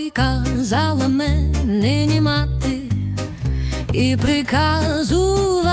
Ой, казала мені мати і приказувала,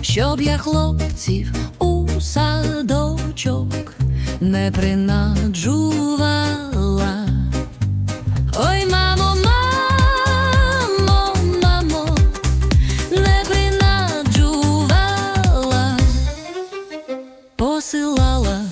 щоб я хлопців у садочок не принаджувала. Ой, мамо, мамо, мамо, не принаджувала, посилала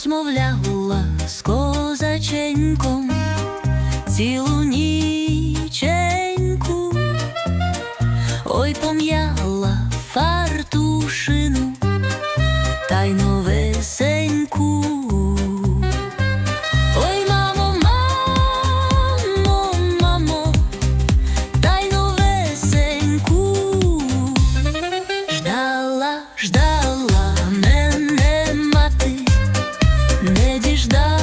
Розмовляла з козаченьком цілу не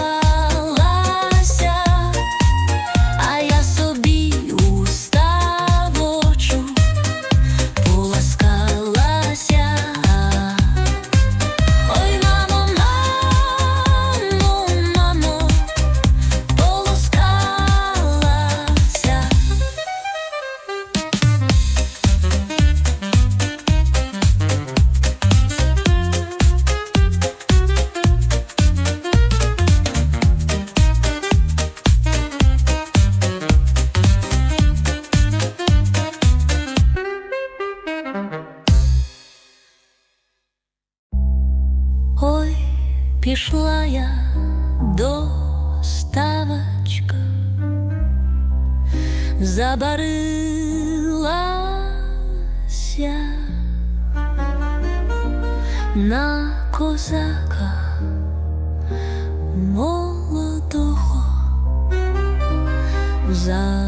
пішла я до ставочка, забарилася на козака молодого. За